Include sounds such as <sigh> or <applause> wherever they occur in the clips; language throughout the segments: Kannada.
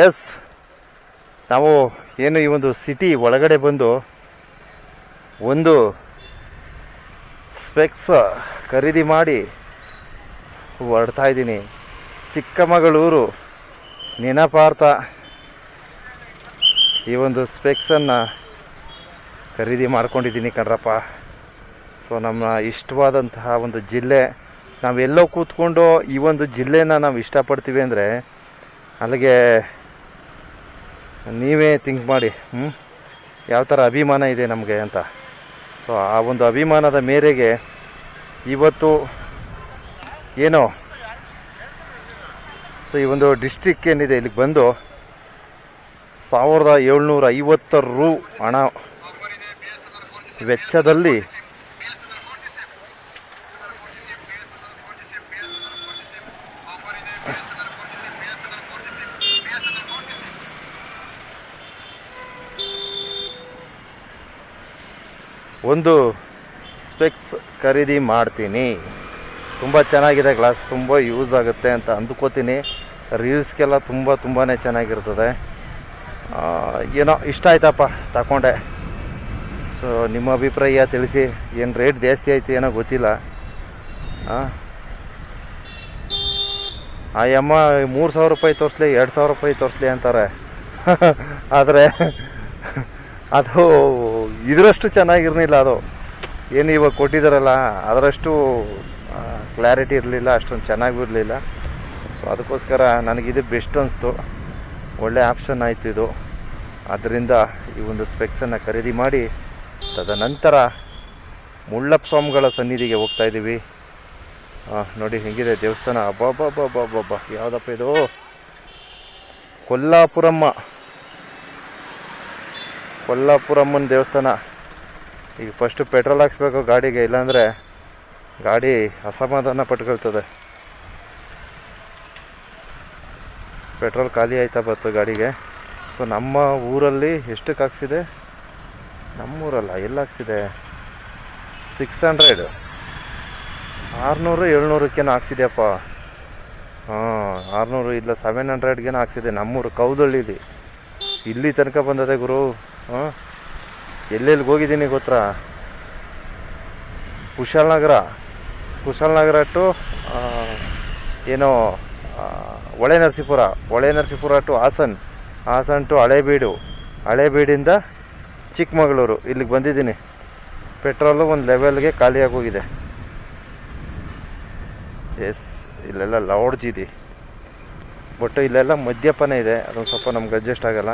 ಎಸ್ ನಾವು ಏನು ಈ ಒಂದು ಸಿಟಿ ಒಳಗಡೆ ಬಂದು ಒಂದು ಸ್ಪೆಕ್ಸ್ ಖರೀದಿ ಮಾಡಿ ಹೊರಡ್ತಾ ಇದ್ದೀನಿ. ಚಿಕ್ಕಮಗಳೂರು, ನೆನಪಾರ್ಥ ಈ ಒಂದು ಸ್ಪೆಕ್ಸನ್ನು ಖರೀದಿ ಮಾಡ್ಕೊಂಡಿದ್ದೀನಿ ಕಣ್ರಪ್ಪ. ಸೊ ನಮ್ಮ ಇಷ್ಟವಾದಂತಹ ಒಂದು ಜಿಲ್ಲೆ, ನಾವೆಲ್ಲೋ ಕೂತ್ಕೊಂಡು ಈ ಒಂದು ಜಿಲ್ಲೆನ ನಾವು ಇಷ್ಟಪಡ್ತೀವಿ ಅಂದರೆ, ಅಲ್ಲಿಗೆ ನೀವೇ ಥಿಂಕ್ ಮಾಡಿ ಹ್ಞೂ ಯಾವ ಥರ ಅಭಿಮಾನ ಇದೆ ನಮಗೆ ಅಂತ. ಸೊ ಆ ಒಂದು ಅಭಿಮಾನದ ಮೇರೆಗೆ ಇವತ್ತು ಏನೋ ಸೊ ಈ ಒಂದು ಡಿಸ್ಟ್ರಿಕ್ ಏನಿದೆ, ಇಲ್ಲಿಗೆ ಬಂದು ಸಾವಿರದ ಏಳ್ನೂರ ಐವತ್ತು ರು ಹಣ ವೆಚ್ಚದಲ್ಲಿ ಒಂದು ಸ್ಪೆಕ್ಸ್ ಖರೀದಿ ಮಾಡ್ತೀನಿ. ತುಂಬ ಚೆನ್ನಾಗಿದೆ ಗ್ಲಾಸ್ ತುಂಬ ಯೂಸ್ ಆಗುತ್ತೆ ಅಂತ ಅಂದ್ಕೋತೀನಿ. ರೀಲ್ಸ್ಗೆಲ್ಲ ತುಂಬ ತುಂಬಾ ಚೆನ್ನಾಗಿರ್ತದೆ. ಏನೋ ಇಷ್ಟ ಆಯ್ತಪ್ಪ ತಗೊಂಡೆ ಸೊ ನಿಮ್ಮ ಅಭಿಪ್ರಾಯ ತಿಳಿಸಿ, ಏನು ರೇಟ್ ಜಾಸ್ತಿ ಆಯ್ತು ಏನೋ ಗೊತ್ತಿಲ್ಲ. ಆ? ಅಮ್ಮ ಮೂರು ಸಾವಿರ ರೂಪಾಯಿ ತೋರಿಸ್ಲಿ, ಎರಡು ಸಾವಿರ ರೂಪಾಯಿ ತೋರಿಸ್ಲಿ ಅಂತಾರೆ. <laughs> ಆದರೆ, ಅದು ಇದರಷ್ಟು ಚೆನ್ನಾಗಿರಲಿಲ್ಲ ಅದು. ಏನು ಇವಾಗ ಕೊಟ್ಟಿದ್ದಾರಲ್ಲ ಅದರಷ್ಟು ಕ್ಲಾರಿಟಿ ಇರಲಿಲ್ಲ, ಅಷ್ಟೊಂದು ಚೆನ್ನಾಗೂ ಇರಲಿಲ್ಲ. ಸೊ ಅದಕ್ಕೋಸ್ಕರ ನನಗಿದು ಬೆಸ್ಟ್ ಅನಿಸ್ತು. ಒಳ್ಳೆ ಆಪ್ಷನ್ ಆಯಿತು ಇದು. ಅದರಿಂದ ಈ ಒಂದು ಸ್ಪೆಕ್ಸನ್ನು ಖರೀದಿ ಮಾಡಿ, ತದನಂತರ ಮುಳ್ಳಪ್ಪ ಸ್ವಾಮಿಗಳ ಸನ್ನಿಧಿಗೆ ಹೋಗ್ತಾ ಇದ್ದೀವಿ ನೋಡಿ ಹೆಂಗಿದೆ ದೇವಸ್ಥಾನ. ಅಬ್ಬಬ್ಬಬ್ಬಬ್ಬಬ್ಬ ಯಾವುದಪ್ಪ ಇದು? ಕೊಲ್ಲಾಪುರಮ್ಮ. ಕೊಲ್ಲಾಪುರಮ್ಮನ ದೇವಸ್ಥಾನ. ಈಗ ಫಸ್ಟು ಪೆಟ್ರೋಲ್ ಹಾಕ್ಸ್ಬೇಕು ಗಾಡಿಗೆ, ಇಲ್ಲಾಂದರೆ ಗಾಡಿ ಅಸಮಾಧಾನ ಪಟ್ಕೊಳ್ತದೆ. ಪೆಟ್ರೋಲ್ ಖಾಲಿ ಆಯ್ತಾ ಬತ್ತು ಗಾಡಿಗೆ. ಸೊ ನಮ್ಮ ಊರಲ್ಲಿ ಎಷ್ಟಕ್ಕೆ ಹಾಕ್ಸಿದೆ? ನಮ್ಮೂರಲ್ಲ, ಎಲ್ಲಿ ಹಾಕ್ಸಿದೆ? ಸಿಕ್ಸ್ ಹಂಡ್ರೆಡ್ ಆರುನೂರು, ಏಳ್ನೂರಕ್ಕೇನು ಹಾಕ್ಸಿದೆಯಪ್ಪ. ಹಾಂ, ಆರುನೂರು ಇಲ್ಲ ಸೆವೆನ್ ಹಂಡ್ರೆಡ್ಗೇನು ಹಾಕ್ಸಿದೆ ನಮ್ಮೂರು, ಕೌದಳ್ಳಿಲಿ. ಇಲ್ಲಿ ತನಕ ಬಂದದೆ ಗುರು. ಹಾಂ ಎಲ್ಲೆಲ್ಲಿಗೆ ಹೋಗಿದ್ದೀನಿ ಗೊತ್ತಾ? ಕುಶಾಲನಗರ ಕುಶಾಲನಗರ ಟು ಏನೋ ಹೊಳೆ ನರಸೀಪುರ. ಹೊಳೆ ನರಸೀಪುರ ಟು ಹಾಸನ್. ಹಾಸನ್ ಟು ಹಳೇಬೀಡು. ಹಳೇಬೀಡಿಂದ ಚಿಕ್ಕಮಗಳೂರು. ಇಲ್ಲಿಗೆ ಬಂದಿದ್ದೀನಿ. ಪೆಟ್ರೋಲು ಒಂದು ಲೆವೆಲ್ಗೆ ಖಾಲಿಯಾಗಿ ಹೋಗಿದೆ ಎಸ್, ಇಲ್ಲೆಲ್ಲ ಲೌಡ್ಜ್ ಇದೆ. ಬಟ್ ಇಲ್ಲೆಲ್ಲ ಮದ್ಯಪಾನ ಇದೆ. ಅದೊಂದು ಸ್ವಲ್ಪ ನಮ್ಗೆ ಅಡ್ಜಸ್ಟ್ ಆಗಲ್ಲ.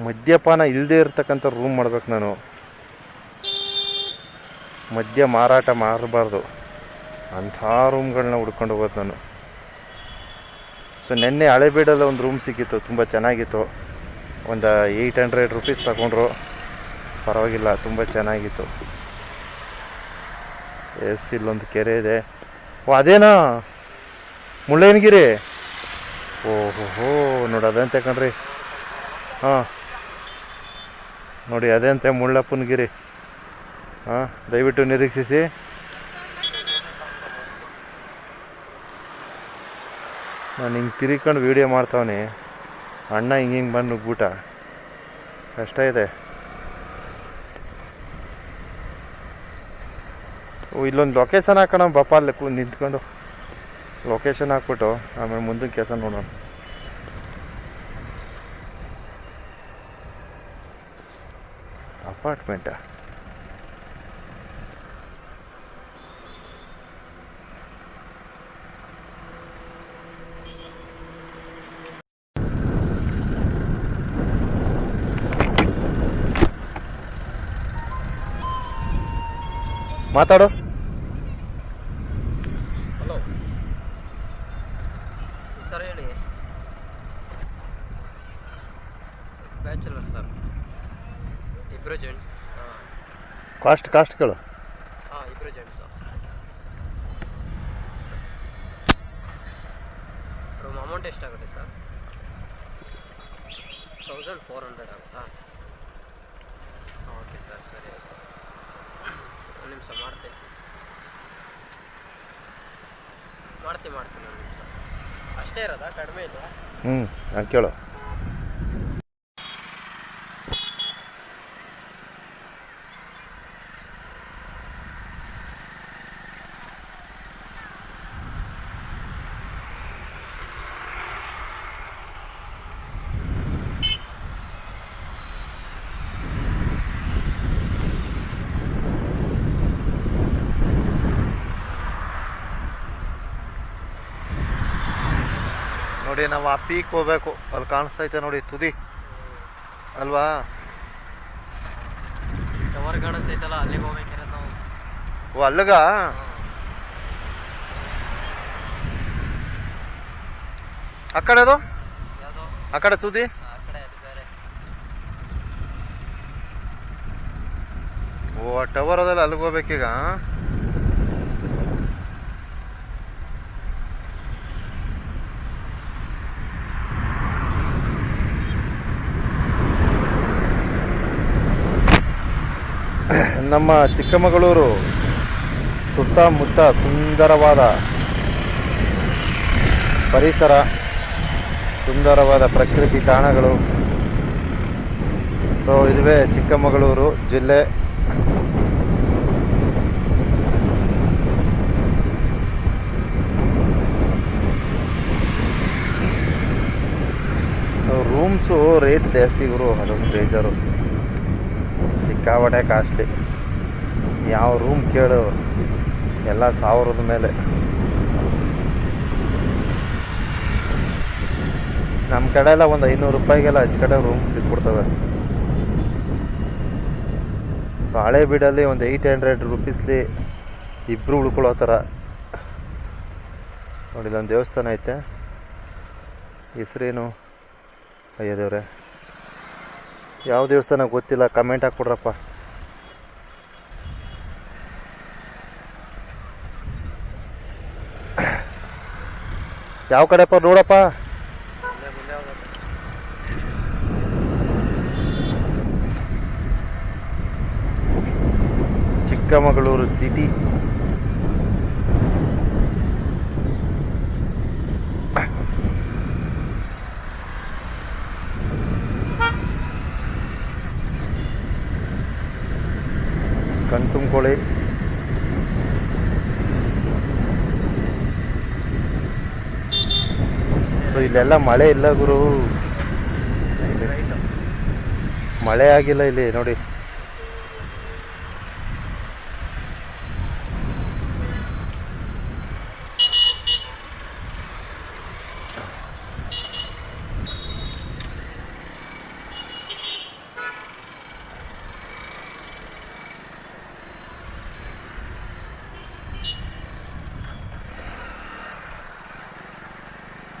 ಮದ್ಯಪಾನ ಇಲ್ಲದೆ ಇರತಕ್ಕಂಥ ರೂಮ್ ಮಾಡ್ಬೇಕು ನಾನು. ಮದ್ಯ ಮಾರಾಟ ಮಾರಬಾರ್ದು ಅಂಥ ರೂಮ್ಗಳನ್ನ ಹುಡ್ಕೊಂಡು ಹೋಗೋದು ನಾನು. ಸೊ ನಿನ್ನೆ ಹಳೆಬೀಡಲ್ಲಿ ಒಂದು ರೂಮ್ ಸಿಕ್ಕಿತ್ತು, ತುಂಬ ಚೆನ್ನಾಗಿತ್ತು. ಒಂದು ಏಯ್ಟ್ ಹಂಡ್ರೆಡ್ ರುಪೀಸ್ ತಗೊಂಡ್ರು. ಪರವಾಗಿಲ್ಲ, ತುಂಬ ಚೆನ್ನಾಗಿತ್ತು. ಎಸ್, ಇಲ್ಲೊಂದು ಕೆರೆ ಇದೆ. ಓ, ಅದೇನಾ? ಮುಳ್ಳಯ್ಯನಗಿರಿ? ಓಹೋ ಹೋ ನೋಡಿ ಅದಂತೆ ಕಣ್ರಿ. ಹಾಂ. ನೋಡಿ ಅದೇಂತೆ ಮುಳ್ಳಪ್ಪನಗಿರಿ ಹಾಂ ದಯವಿಟ್ಟು ನಿರೀಕ್ಷಿಸಿ. ನಾನು ಹಿಂಗೆ ತಿರ್ಕೊಂಡು ವೀಡಿಯೋ ಮಾಡ್ತಾವನಿ. ಅಣ್ಣ ಹಿಂಗೆ ಹಿಂಗೆ ಬಂದು ನುಗ್ಬಿಟ್ಟ ಕಷ್ಟ ಇದೆ. ಓ, ಇಲ್ಲೊಂದು ಲೊಕೇಶನ್ ಹಾಕೋಣ ಬಪ್ಪ ಅಲ್ಲಿ ನಿಂತ್ಕೊಂಡು. ಲೊಕೇಶನ್ ಹಾಕ್ಬಿಟ್ಟು, ಆಮೇಲೆ ಮುಂದಿನ ಕೆಲಸ ನೋಡೋಣ. ಅಪಾರ್ಟ್ಮೆಂಟಾ? ಮಾತಾಡು ಹಲೋ ಸರ್ ಹೇಳಿ ಬ್ಯಾಚುಲರ್ ಸರ್ ಇಬ್ಬರು ಜೆಂಟ್ಸ್ ಹಾಂ ಕಾಸ್ಟ್ ಕಾಸ್ಟ್ಗಳು ಹಾಂ ಇಬ್ಬರು ಜೆಂಟ್ಸು ರೂಮ್ ಅಮೌಂಟ್ ಎಷ್ಟಾಗುತ್ತೆ ಸರ್ ತೌಸಂಡ್ ಫೋರ್ ಹಂಡ್ರೆಡ್ ಆಗುತ್ತಾ? ಓಕೆ ಸರ್ ಸರಿ. ಒಂದು ನಿಮಿಷ ಮಾಡ್ತೀನಿ. ಮಾಡ್ತೀನಿ ಮಾಡ್ತೀನಿ ಒಂದು ನಿಮಿಷ. ಅಷ್ಟೇ ಇರೋದಾ? ಕಡಿಮೆ ಇಲ್ಲ ಹ್ಞೂ ನಾನು ಕೇಳು ನೋಡಿ ನಾವು ಆ ಪೀಕ್ ಹೋಗ್ಬೇಕು. ಅಲ್ಲಿ ಕಾಣಿಸ್ತೈತೆ ನೋಡಿ ತುದಿ. ಅಲ್ವಾ? ಟವರ್ ಕಾಣಿಸ್ತೈತಲ್ಲ ಅಲ್ಲಿಗೆ ಹೋಗ್ಬೇಕಿರೋದು ನಾವು. ಓ ಅಲ್ಲಗ? ಆ ಕಡೆ ಅದು? ಯಾವುದು? ಆ ಕಡೆ ತುದಿ? ಆ ಕಡೆ ಅದು ಬೇರೆ. ಓ ಆ ಟವರ್ ಅದಲ್ಲ ಅಲ್ಲಿಗೆ ಹೋಗ್ಬೇಕೀಗ? ನಮ್ಮ ಚಿಕ್ಕಮಗಳೂರು ಸುತ್ತಮುತ್ತ ಸುಂದರವಾದ ಪರಿಸರ, ಸುಂದರವಾದ ಪ್ರಕೃತಿ ತಾಣಗಳು. ಸೊ ಇದುವೇ ಚಿಕ್ಕಮಗಳೂರು ಜಿಲ್ಲೆ. ರೂಮ್ಸು ರೇಟ್ ಜಾಸ್ತಿ ಗುರು, ಅದೊಂದು ಬೇಜಾರು. ಸಿಕ್ಕಾಪಟ್ಟೆ ಕಾಸ್ಟ್ಲಿ ಯಾವ ರೂಮ್ ಕೇಳು. ಎಲ್ಲ ಸಾವಿರದ ಮೇಲೆ. ನಮ್ಮ ಕಡೆ ಎಲ್ಲ ಒಂದು ಐನೂರು ರೂಪಾಯಿಗೆಲ್ಲ ಹೆಚ್ಚು ಕಡೆ ರೂಮ್ ಸಿಕ್ಬಿಡ್ತವೆ. ಸೊ ಹಳೆ ಬೀಡಲ್ಲಿ ಒಂದು ಏಯ್ಟ್ ಹಂಡ್ರೆಡ್ ರುಪೀಸ್ಲಿ ಇಬ್ಬರು ಉಳ್ಕೊಳ್ಳೋ ಥರ. ನೋಡಿ, ಇಲ್ಲೊಂದು ದೇವಸ್ಥಾನ ಐತೆ. ಹೆಸ್ರೇನು? ಅಯ್ಯೋ ದೇವ್ರೆ. ಯಾವ ದೇವಸ್ಥಾನ ಗೊತ್ತಿಲ್ಲ ಕಮೆಂಟ್ ಹಾಕ್ಬಿಡ್ರಪ್ಪ. ಯಾವ ಕಡೆಪ್ಪ ನೋಡಪ್ಪ? ಚಿಕ್ಕಮಗಳೂರು ಸಿಟಿ ಕಣ್ತುಂಬ್ಕೊಳ್ಳಿ ಇಲ್ಲೆಲ್ಲ ಮಳೆ ಇಲ್ಲ ಗುರು. ಮಳೆ ಆಗಿಲ್ಲ ಇಲ್ಲಿ ನೋಡಿ.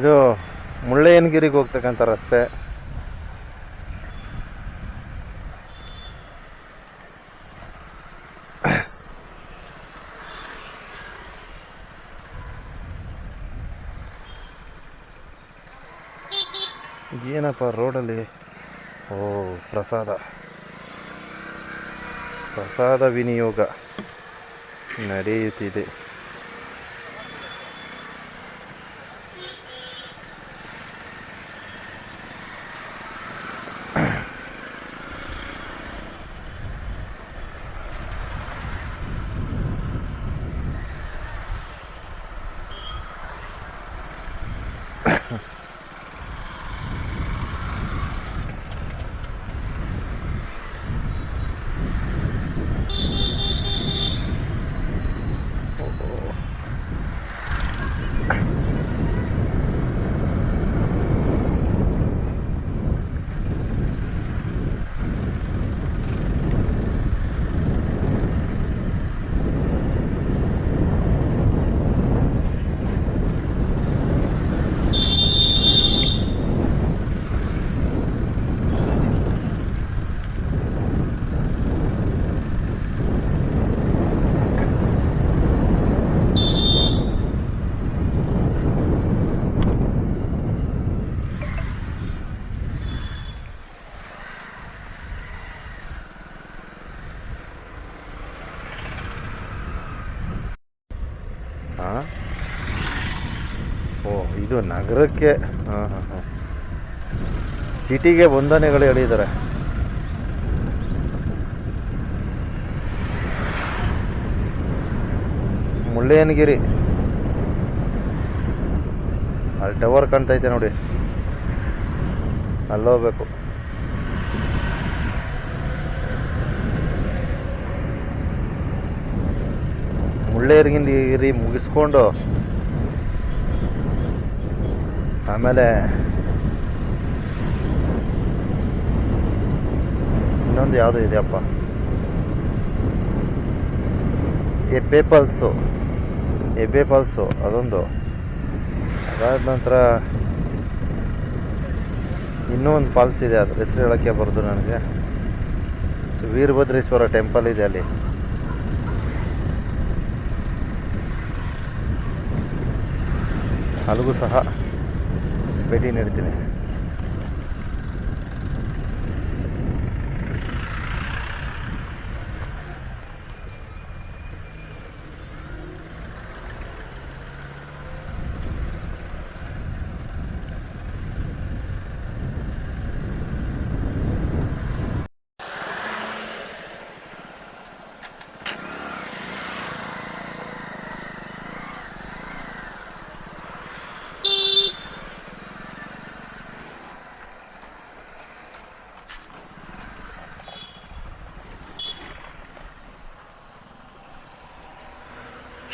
ಇದು ಮುಳ್ಳಯ್ಯನಗಿರಿಗೆ ಹೋಗ್ತಕ್ಕಂಥ ರಸ್ತೆ. ಏನಪ್ಪ ರೋಡಲ್ಲಿ? ಓ ಪ್ರಸಾದ. ಪ್ರಸಾದ ವಿನಿಯೋಗ ನಡೆಯುತ್ತಿದೆ. ನಗರಕ್ಕೆ ಹಾಂ ಹಾಂ ಸಿಟಿಗೆ ಬಂಧನೆಗಳು ಹೇಳಿದ್ದಾರೆ. ಮುಳ್ಳಯ್ಯನಗಿರಿ. ಅಲ್ಲಿ ಟವರ್ ಕಾಣ್ತೈತೆ ನೋಡಿ. ಅಲ್ಲೋಗ್ಬೇಕು ಮುಳ್ಳಯ್ಯನಗಿರಿ ಮುಗಿಸ್ಕೊಂಡು ಆಮೇಲೆ ಇನ್ನೊಂದು ಯಾವುದು ಇದೆಯಪ್ಪ? ಎಬ್ಬೆ ಫಾಲ್ಸು ಎಬ್ಬೆ ಫಾಲ್ಸು ಅದೊಂದು. ಅದಾದ ನಂತರ ಇನ್ನೂ ಒಂದು ಪಾಲ್ಸ್ ಇದೆ, ಅದ್ರ ಹೆಸರು ಹೇಳೋಕ್ಕೆ ಬರೋದು ನನಗೆ. ಸೊ, ವೀರಭದ್ರೇಶ್ವರ ಟೆಂಪಲ್ ಇದೆ ಅಲ್ಲಿ. ಅಲ್ಲಿಗೂ ಸಹ வெட்டி நிறுத்தினேன்.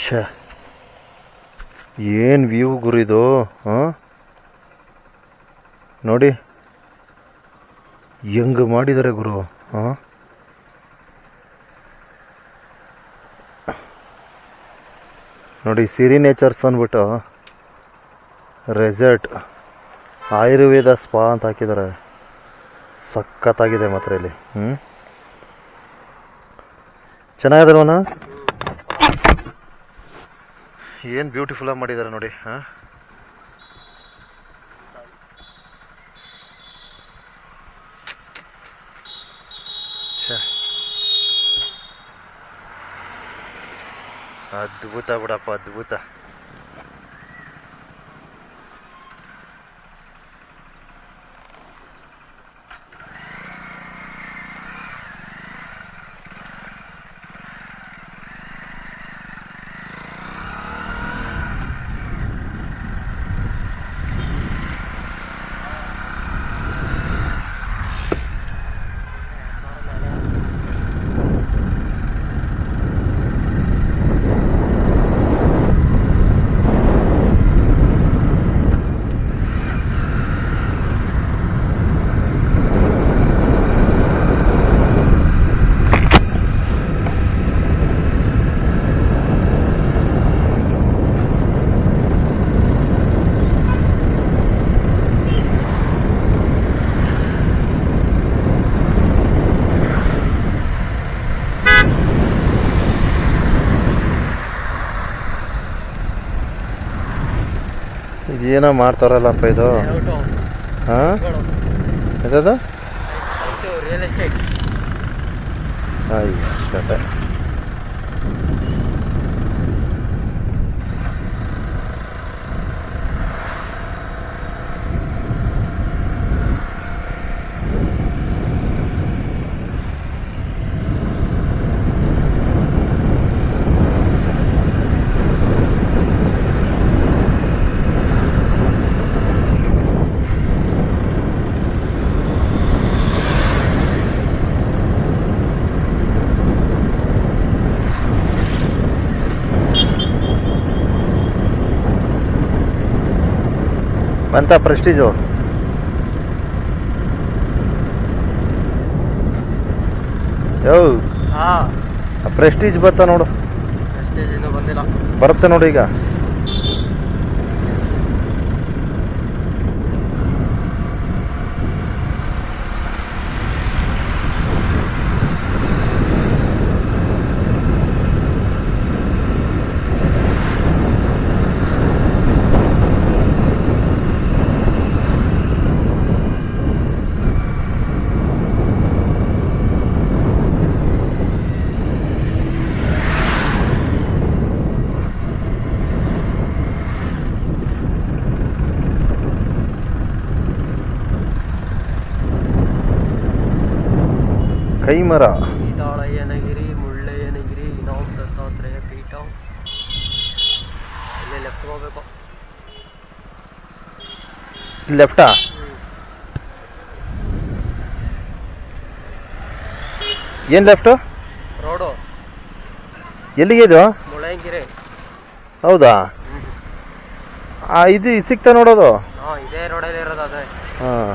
ಶ ಏನು ವ್ಯೂ ಗುರಿದು ಹಾಂ? ನೋಡಿ. ಹೆಂಗ್ ಮಾಡಿದ್ದಾರೆ ಗುರು, ಹಾಂ? ನೋಡಿ ಸಿರಿ ನೇಚರ್ಸ್ ಅಂದ್ಬಿಟ್ಟು ರೆಸಾರ್ಟ್ ಆಯುರ್ವೇದ ಸ್ಪಾ ಅಂತ ಹಾಕಿದ್ದಾರೆ ಸಖತ್ತಾಗಿದೆ ಮಾತ್ರ ಇಲ್ಲಿ ಹ್ಞೂ ಚೆನ್ನಾಗಿದಲ್ವನ ಏನು ಬ್ಯೂಟಿಫುಲ್ ಆಗಿ ಮಾಡಿದ್ದಾರೆ ನೋಡಿ ಹಾಂ? ಅದ್ಭುತ ಬಿಡಪ್ಪ ಅದ್ಭುತ. ಇದೇನೋ ಮಾಡ್ತಾರಲ್ಲಪ್ಪ ಇದು? ಹಾಂ? ಇದದು ರಿಯಲ್ ಬಂತ ಪ್ರೆಸ್ಟೀಜು ಯೋ ಹಾ. ಪ್ರೆಸ್ಟೀಜ್ ಬತ್ತ ನೋಡು. ಪ್ರೆಸ್ಟೀಜ್ ಇನ್ನೂ ಬಂದಿಲ್ಲ. ಬರುತ್ತೆ ನೋಡು ಈಗ. ಕೈಮರ. ಸೀತಾಳಯ್ಯನಗಿರಿ ಮುಳ್ಳಯ್ಯನಗಿರಿ ಇನಾಮ್ ದತ್ತಾತ್ರೇಯ ಪೀಠ. ಇಲ್ಲೇ ಲೆಫ್ಟ್ ಹೋಗ್ಬೇಕು. ಲೆಫ್ಟಾ ಏನು ಲೆಫ್ಟು ರೋಡು. ಎಲ್ಲಿಗೆ ಇದು? ಮುಳ್ಳಯ್ಯನಗಿರಿ. ಹೌದಾ? ಆ, ಇದು ಸಿಕ್ತ ನೋಡೋದು? ಹಾ ಇದೇ ರೋಡಲ್ಲಿ ಇರೋದು ಅದೇ. ಹಾಂ.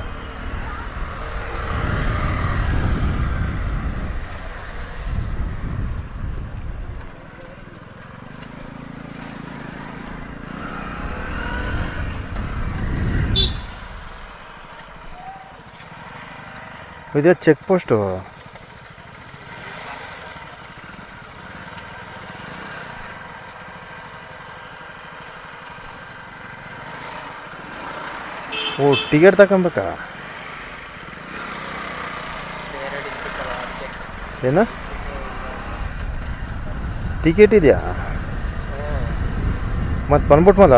ಇದು ಚೆಕ್ ಪೋಸ್ಟು ಓ ಟಿಕೆಟ್ ತಗೊಬೇಕಾ? ಏನು? ಟಿಕೆಟ್ ಇದೆಯಾ? ಮತ್ತೆ ಟಿಕೆಟ್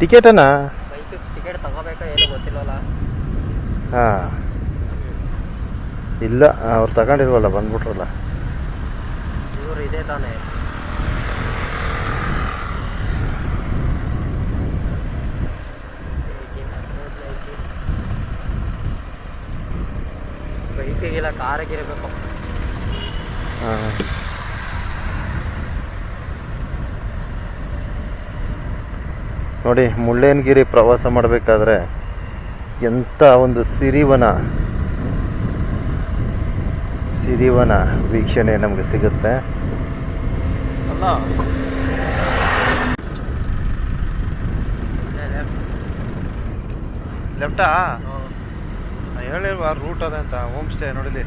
ಟಿಕೆಟನ ತಗೋಬೇಕಾ ಏನು ಗೊತ್ತಿಲ್ವಲ್ಲ? ಹಾಂ. ಇಲ್ಲ ಅವ್ರು ತಗೊಂಡಿಲ್ವಲ್ಲ ಬಂದ್ಬಿಟ್ರಲ್ಲ. ಇವ್ರು ಇದೆ ತಾನೇ. ಬೈಕಿಗಿಲ್ಲ ಕಾರಿಗಿರಬೇಕು ಹಾಂ. ನೋಡಿ, ಮುಳ್ಳಯ್ಯನಗಿರಿ ಪ್ರವಾಸ ಮಾಡಬೇಕಾದ್ರೆ ಎಂಥ ಒಂದು ಸಿರಿವನ ಸಿರಿವನ ವೀಕ್ಷಣೆ ನಮಗೆ ಸಿಗುತ್ತೆ. ಲೆಫ್ಟಾ? ಹೇಳಿಲ್ವಾ ರೂಟ್ ಅದಂತ, ಹೋಮ್ ಸ್ಟೇ ನೋಡಿಲಿ